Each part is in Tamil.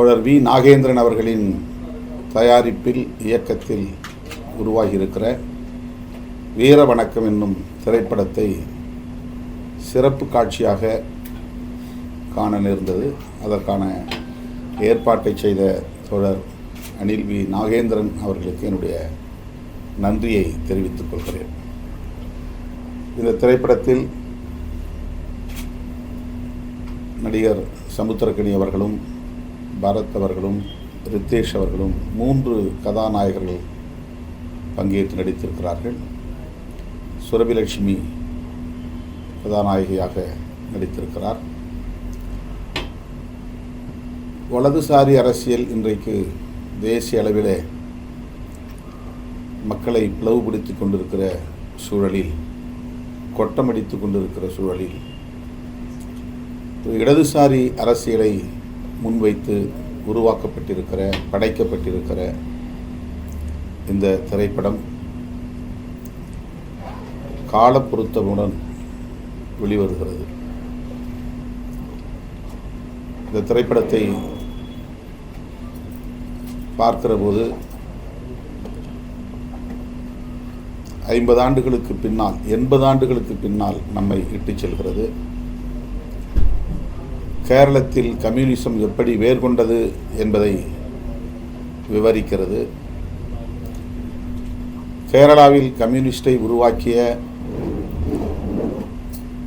தோழர் வி. நாகேந்திரன் அவர்களின் தயாரிப்பில் இயக்கத்தில் உருவாகியிருக்கிற வீர வணக்கம் என்னும் திரைப்படத்தை சிறப்பு காட்சியாக காண நேர்ந்தது. அதற்கான ஏற்பாட்டை செய்த தோழர் அனில் வி. நாகேந்திரன் அவர்களுக்கு என்னுடைய நன்றியை தெரிவித்துக் கொள்கிறேன். இந்த திரைப்படத்தில் நடிகர் சமுத்திரக்கணி அவர்களும் பரத் அவர்களும் ரித்தேஷ் அவர்களும் மூன்று கதாநாயகர்கள் பங்கேற்று நடித்திருக்கிறார்கள். சுரபிலட்சுமி கதாநாயகியாக நடித்திருக்கிறார். வலதுசாரி அரசியல் இன்றைக்கு தேசிய அளவில் மக்களை பிளவுபடுத்தி கொண்டிருக்கிற சூழலில் கொட்டமடித்து கொண்டிருக்கிற சூழலில் இடதுசாரி அரசியலை முன்வைத்து உருவாக்கப்பட்டிருக்கிற படைக்கப்பட்டிருக்கிற இந்த திரைப்படம் காலப்பொருத்தமுடன் வெளிவருகிறது. இந்த திரைப்படத்தை பார்க்கிற போது ஐம்பது ஆண்டுகளுக்கு பின்னால் எண்பது ஆண்டுகளுக்கு பின்னால் நம்மை இட்டுச் செல்கிறது. கேரளத்தில் கம்யூனிசம் எப்படி வேர் கொண்டது என்பதை விவரிக்கிறது. கேரளாவில் கம்யூனிஸ்டை உருவாக்கிய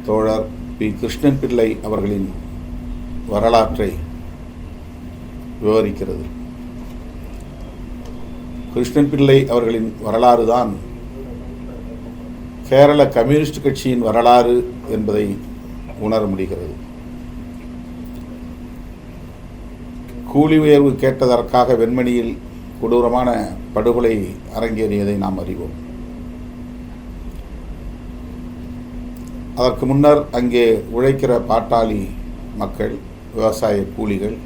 தோழர் பி. கிருஷ்ணன் பிள்ளை அவர்களின் வரலாற்றை விவரிக்கிறது. கிருஷ்ணன் பிள்ளை அவர்களின் வரலாறு தான் கேரள கம்யூனிஸ்ட் கட்சியின் வரலாறு என்பதை உணர முடிகிறது. கூலி உயர்வு கேட்டதற்காக வெண்மணியில் கொடூரமான படுகொலை அரங்கேறியதை நாம் அறிவோம். அதற்கு முன்னர் அங்கே உழைக்கிற பாட்டாளி மக்கள் விவசாய கூலிகள்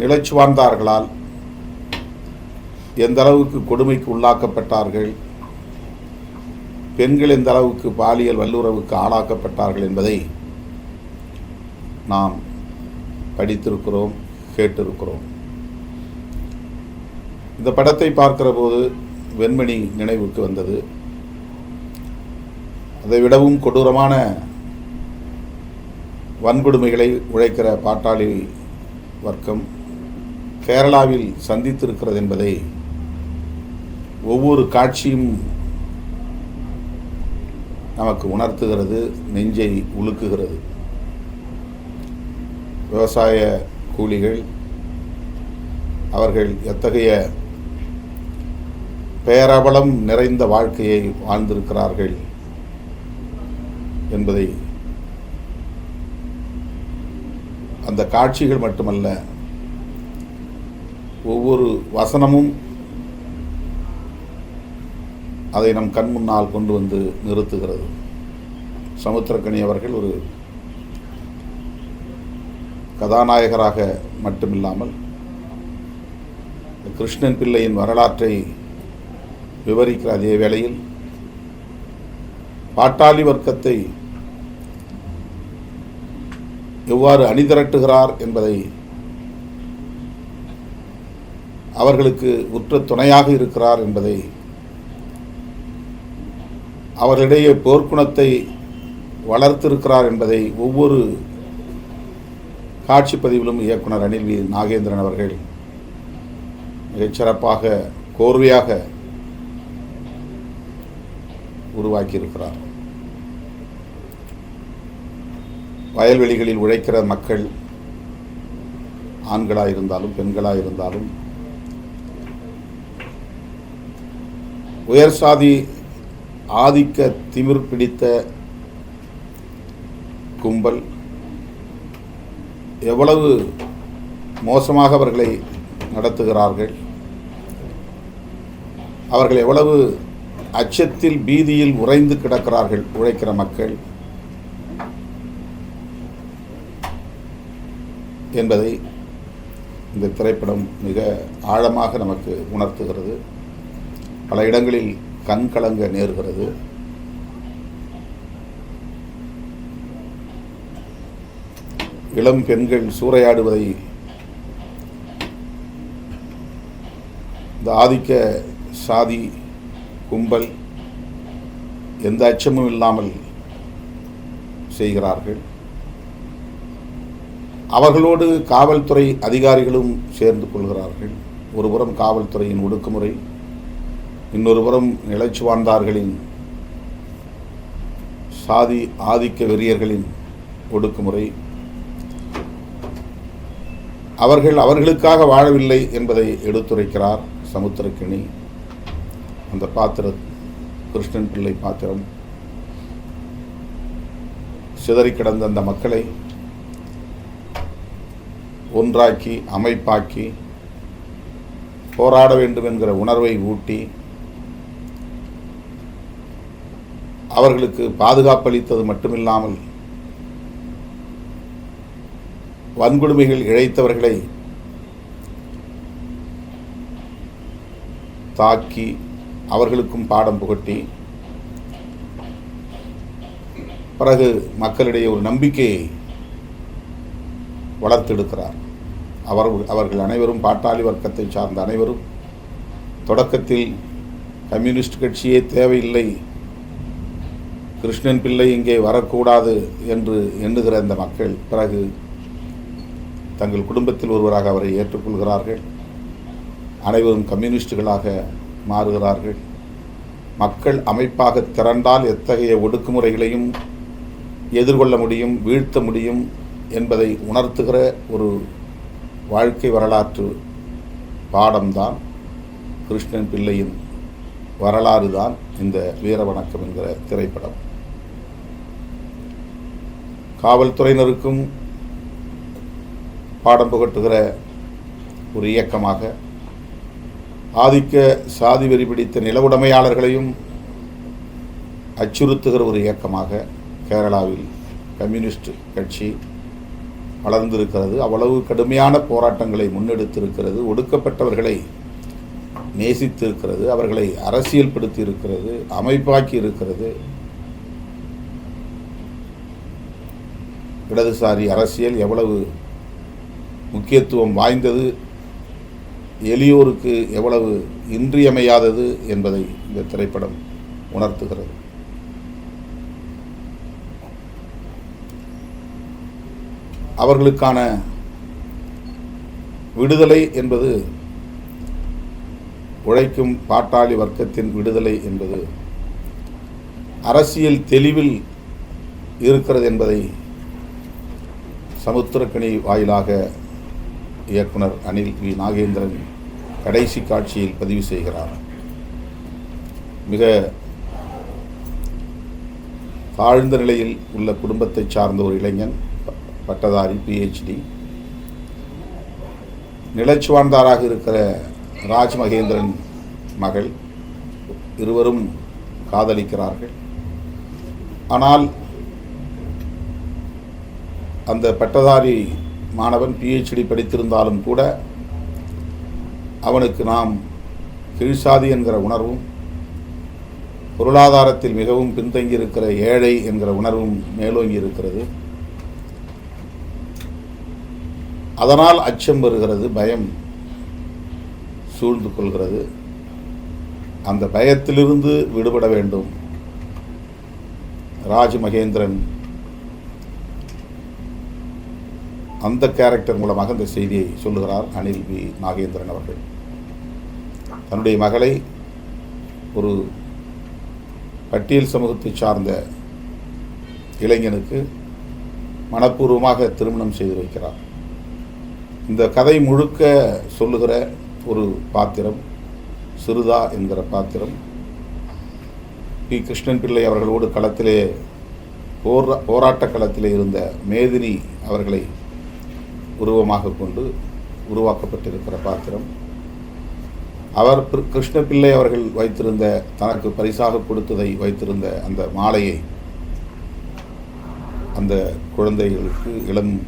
நிலச்சுவார்ந்தார்களால் எந்த அளவுக்கு கொடுமைக்கு உள்ளாக்கப்பட்டார்கள் பெண்கள் எந்த அளவுக்கு பாலியல் வல்லுறவுக்கு ஆளாக்கப்பட்டார்கள் என்பதை நாம் படித்திருக்கிறோம் கேட்டிருக்கிறோம். இந்த படத்தை பார்க்கிற போது வெண்மணி நினைவுக்கு வந்தது. அதை விடவும் கொடூரமான வன்கொடுமைகளை உழைக்கிற பாட்டாளி வர்க்கம் கேரளாவில் சந்தித்திருக்கிறது என்பதை ஒவ்வொரு காட்சியும் நமக்கு உணர்த்துகிறது நெஞ்சை உலுக்குகிறது. விவசாய கூலிகள் அவர்கள் எத்தகைய பேரபலம் நிறைந்த வாழ்க்கையை வாழ்ந்திருக்கிறார்கள் என்பதை அந்த காட்சிகள் மட்டுமல்ல ஒவ்வொரு வசனமும் அதை நம் கண் முன்னால் கொண்டு வந்து நிறுத்துகிறது. சமுத்திரக்கணி அவர்கள் ஒரு கதாநாயகராக மட்டுமில்லாமல் கிருஷ்ணன் பிள்ளையின் வரலாற்றை விவரிக்கிற அதே வேளையில் பாட்டாளி வர்க்கத்தை எவ்வாறு அணிதிரட்டுகிறார் என்பதை அவர்களுக்கு உற்ற துணையாக இருக்கிறார் என்பதை அவர்களிடையே போர்க்குணத்தை வளர்த்திருக்கிறார் என்பதை ஒவ்வொரு காட்சி பதிவிலும் இயக்குனர் அனில் வி. நாகேந்திரன் அவர்கள் மிகச்சிறப்பாக கோர்வையாக உருவாக்கியிருக்கிறார். வயல்வெளிகளில் உழைக்கிற மக்கள் ஆண்களாக இருந்தாலும் பெண்களாக இருந்தாலும் உயர் சாதி ஆதிக்க திமிர் பிடித்த கும்பல் எவ்வளவு மோசமாக அவர்களை நடத்துகிறார்கள்? அவர்கள் எவ்வளவு அச்சத்தில் பீதியில் உறைந்து கிடக்கிறார்கள் உழைக்கிற மக்கள்? என்பதை இந்த திரைப்படம் மிக ஆழமாக நமக்கு உணர்த்துகிறது. பல இடங்களில் கண்கலங்க நேர்கிறது. இளம் பெண்கள் சூறையாடுவதை இந்த ஆதிக்க சாதி கும்பல் எந்த அச்சமும் இல்லாமல் செய்கிறார்கள். அவர்களோடு காவல்துறை அதிகாரிகளும் சேர்ந்து கொள்கிறார்கள். ஒருபுறம் காவல்துறையின் ஒடுக்குமுறை இன்னொரு புறம் நிலைச்சு வாழ்ந்தார்களின் சாதி ஆதிக்க வெறியர்களின் ஒடுக்குமுறை. அவர்கள் அவர்களுக்காக வாழவில்லை என்பதை எடுத்துரைக்கிறார் சமுத்திரக்கிணி. அந்த பாத்திர கிருஷ்ணன் பிள்ளை பாத்திரம். சிதறி கிடந்த அந்த மக்களை ஒன்றாக்கி அமைப்பாக்கி போராட வேண்டும் என்கிற உணர்வை ஊட்டி அவர்களுக்கு பாதுகாப்பளித்தது மட்டுமில்லாமல் வன்கொடுமைகள் இழைத்தவர்களை தாக்கி அவர்களுக்கும் பாடம் புகட்டி பிறகு மக்களிடையே ஒரு நம்பிக்கையை வளர்த்தெடுக்கிறார். அவர் அவர்கள் அனைவரும் பாட்டாளி வர்க்கத்தை சார்ந்த அனைவரும் தொடக்கத்தில் கம்யூனிஸ்ட் கட்சியே தேவையில்லை கிருஷ்ணன் பிள்ளை இங்கே வரக்கூடாது என்று எண்ணுகிற இந்த மக்கள் பிறகு தங்கள் குடும்பத்தில் ஒருவராக அவரை ஏற்றுக்கொள்கிறார்கள். அனைவரும் கம்யூனிஸ்டுகளாக மாறுகிறார்கள். மக்கள் அமைப்பாக திரண்டால் எத்தகைய ஒடுக்குமுறைகளையும் எதிர்கொள்ள முடியும் வீழ்த்த முடியும் என்பதை உணர்த்துகிற ஒரு வாழ்க்கை வரலாற்று பாடம்தான் கிருஷ்ணன் பிள்ளையின் வரலாறு தான் இந்த வீரவணக்கம் என்கிற திரைப்படம். காவல்துறையினருக்கும் பாடம் புகட்டுகிற ஒரு இயக்கமாக ஆதிக்க சாதி வெறி பிடித்த நில உடைமையாளர்களையும் அச்சுறுத்துகிற ஒரு இயக்கமாக கேரளாவில் கம்யூனிஸ்ட் கட்சி வளர்ந்திருக்கிறது. அவ்வளவு கடுமையான போராட்டங்களை முன்னெடுத்திருக்கிறது. ஒடுக்கப்பட்டவர்களை நேசித்திருக்கிறது. அவர்களை அரசியல்படுத்தி இருக்கிறது அமைப்பாக்கி இருக்கிறது இடதுசாரி அரசியல் எவ்வளவு முக்கியத்துவம் வாய்ந்தது. எளியோருக்கு எவ்வளவு இன்றியமையாதது என்பதை இந்த திரைப்படம் உணர்த்துகிறது. அவர்களுக்கான விடுதலை என்பது உழைக்கும் பாட்டாளி வர்க்கத்தின் விடுதலை என்பது அரசியல் தெளிவில் இருக்கிறது என்பதை சமுத்திரக்கணி வாயிலாக இயக்குனர் அனில் வி. நாகேந்திரன் கடைசி காட்சியில் பதிவு செய்கிறார். மிக தாழ்ந்த நிலையில் உள்ள குடும்பத்தை சார்ந்த ஒரு இளைஞன் ப- பட்டதாரி பிஹெச்டி நிலச்சுவாழ்ந்தாராக இருக்கிற ராஜ் மகேந்திரன் மகள் இருவரும் காதலிக்கிறார்கள். ஆனால் அந்த பட்டதாரி மாணவன் பிஹெச்டி படித்திருந்தாலும் கூட அவனுக்கு நாம் கீழ்சாதி என்கிற உணர்வும் பொருளாதாரத்தில் மிகவும் பின்தங்கி இருக்கிற ஏழை என்கிற உணர்வும் மேலோங்கி இருக்கிறது. அதனால் அச்சம் வருகிறது பயம் சூழ்ந்து கொள்கிறது. அந்த பயத்திலிருந்து விடுபட வேண்டும். ராஜ் மகேந்திரன் அந்த கேரக்டர் மூலமாக இந்த செய்தியை சொல்லுகிறார் அனில் வி. நாகேந்திரன் அவர்கள். தன்னுடைய மகளை ஒரு பட்டியல் சமூகத்தை சார்ந்த இளைஞனுக்கு மனப்பூர்வமாக திருமணம் செய்து வைக்கிறார். இந்த கதை முழுக்க சொல்லுகிற ஒரு பாத்திரம் சிறுதா என்கிற பாத்திரம். பி. கிருஷ்ணன் பிள்ளை அவர்களோடு களத்திலே போரா போராட்ட களத்திலே இருந்த மேதினி அவர்களை உருவமாக கொண்டு உருவாக்கப்பட்டிருக்கிற பாத்திரம். அவர் பிர- கிருஷ்ண பிள்ளை அவர்கள் வைத்திருந்த தனக்கு பரிசாக கொடுத்ததை வைத்திருந்த அந்த மாலையை அந்த குழந்தைகளுக்கு இளம்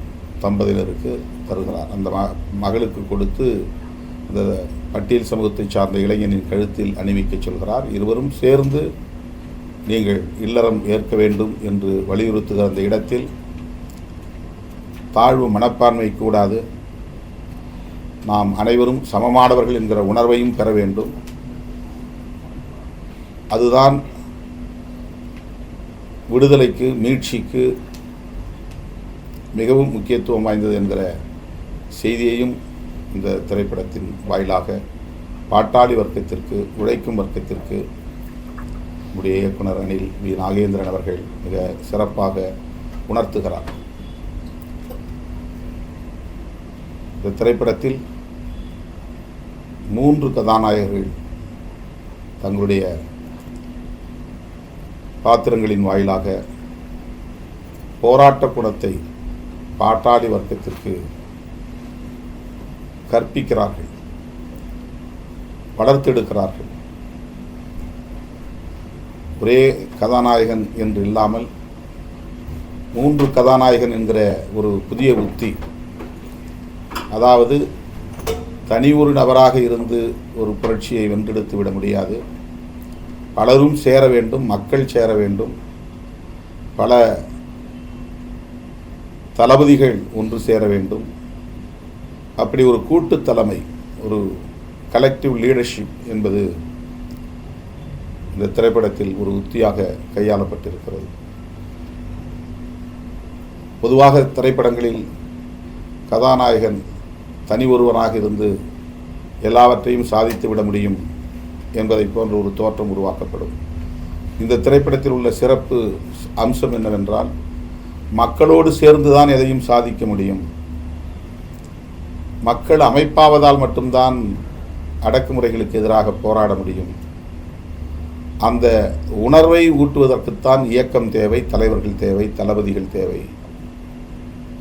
தம்பதியினருக்கு தருகிறார். அந்த ம மகளுக்கு கொடுத்து அந்த பட்டியல் சமூகத்தை சார்ந்த இளைஞனின் கழுத்தில் அணிவிக்கச் சொல்கிறார். இருவரும் சேர்ந்து நீங்கள் இல்லறம் ஏற்க வேண்டும் என்று வலியுறுத்துகிற அந்த இடத்தில் தாழ்வு மனப்பான்மை கூடாது. நாம் அனைவரும் சமமானவர்கள் என்கிற உணர்வையும் பெற வேண்டும். அதுதான் விடுதலைக்கு மீட்சிக்கு மிகவும் முக்கியத்துவம் வாய்ந்தது என்கிற செய்தியையும் இந்த திரைப்படத்தின் வாயிலாக பாட்டாளி வர்க்கத்திற்கு உழைக்கும் வர்க்கத்திற்கு நம்முடைய இயக்குனர் அனில் வி. நாகேந்திரன் அவர்கள் மிக சிறப்பாக உணர்த்துகிறார். இந்த திரைப்படத்தில் மூன்று கதாநாயகர்கள் தங்களுடைய பாத்திரங்களின் வாயிலாக போராட்ட குணத்தை பாட்டாளி வர்க்கத்திற்கு கற்பிக்கிறார்கள் வளர்த்தெடுக்கிறார்கள். ஒரே கதாநாயகன் என்று இல்லாமல் மூன்று கதாநாயகன் என்கிற ஒரு புதிய உத்தி அதாவது தனி ஒரு நபராக இருந்து ஒரு புரட்சியை வென்றெடுத்து விட முடியாது. பலரும் சேர வேண்டும் மக்கள் சேர வேண்டும். பல தளபதிகள் ஒன்று சேர வேண்டும். அப்படி ஒரு கூட்டு தலைமை ஒரு கலெக்டிவ் லீடர்ஷிப் என்பது இந்த திரைப்படத்தில் ஒரு உத்தியாக கையாளப்பட்டிருக்கிறது. பொதுவாக திரைப்படங்களில் கதாநாயகன் தனி ஒருவனாக இருந்து எல்லாவற்றையும் சாதித்து விட முடியும் என்பதை போன்ற ஒரு தோற்றம் உருவாக்கப்படும். இந்த திரைப்படத்தில் உள்ள சிறப்பு அம்சம் என்னவென்றால் மக்களோடு சேர்ந்து தான் எதையும் சாதிக்க முடியும். மக்கள் அமைப்பாவதால் மட்டும்தான் அடக்குமுறைகளுக்கு எதிராக போராட முடியும். அந்த உணர்வை ஊட்டுவதற்குத்தான் இயக்கம் தேவை தலைவர்கள் தேவை தளபதிகள் தேவை.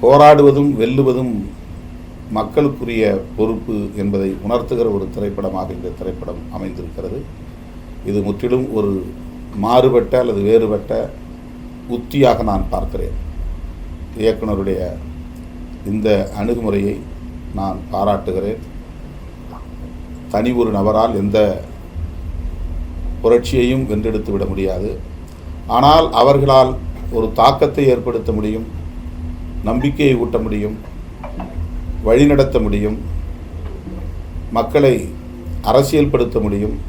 போராடுவதும் வெல்லுவதும் மக்களுக்குரிய பொறுப்பு என்பதை உணர்த்துகிற ஒரு திரைப்படமாக இந்த திரைப்படம் அமைந்திருக்கிறது. இது முற்றிலும் ஒரு மாறுபட்ட அல்லது வேறுபட்ட உத்தியாக நான் பார்க்கிறேன். இயக்குனருடைய இந்த அணுகுமுறையை நான் பாராட்டுகிறேன். தனி ஒரு நபரால் எந்த புரட்சியையும் வென்றெடுத்து விட முடியாது. ஆனால் அவர்களால் ஒரு தாக்கத்தை ஏற்படுத்த முடியும் நம்பிக்கையை ஊட்ட முடியும். வழிநடத்த முடியும் மக்களை அரசியல்படுத்த முடியும்.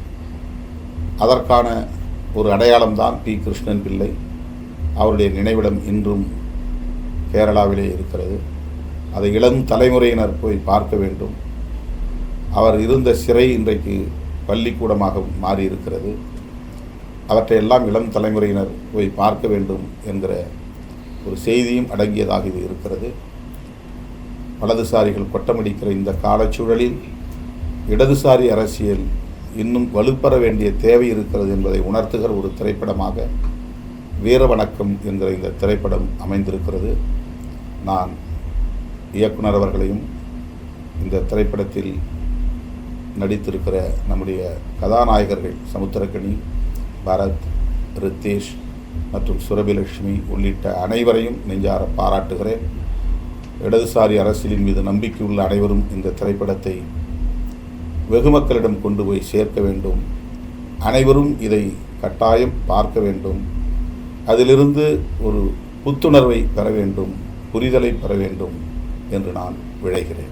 அதற்கான ஒரு அடையாளம்தான் பி. கிருஷ்ணன் பிள்ளை. அவருடைய நினைவிடம் இன்றும் கேரளாவிலே இருக்கிறது. அதை இளம் தலைமுறையினர் போய் பார்க்க வேண்டும். அவர் இருந்த சிறை இன்றைக்கு பள்ளிக்கூடமாக மாறியிருக்கிறது. அவற்றையெல்லாம் இளம் தலைமுறையினர் போய் பார்க்க வேண்டும் என்கிற ஒரு செய்தியும் அடங்கியதாக இது இருக்கிறது. வலதுசாரிகள் கொட்டமடிக்கிற இந்த காலச்சூழலில் இடதுசாரி அரசியல் இன்னும் வலுப்பெற வேண்டிய தேவை இருக்கிறது என்பதை உணர்த்துகிற ஒரு திரைப்படமாக வீரவணக்கம் என்கிற இந்த திரைப்படம் அமைந்திருக்கிறது. நான் இயக்குனர் அவர்களையும் இந்த திரைப்படத்தில் நடித்திருக்கிற நம்முடைய கதாநாயகர்கள் சமுத்திரக்கனி பரத் ரித்தேஷ் மற்றும் சுரபிலட்சுமி உள்ளிட்ட அனைவரையும் நெஞ்சார பாராட்டுகிறேன். இடதுசாரி அரசியலின் மீது நம்பிக்கையுள்ள அனைவரும் இந்த திரைப்படத்தை வெகு மக்களிடம் கொண்டு போய் சேர்க்க வேண்டும். அனைவரும் இதை கட்டாயம் பார்க்க வேண்டும். அதிலிருந்து ஒரு புத்துணர்வை பெற வேண்டும் புரிதலை பெற வேண்டும் என்று நான் விழைகிறேன்.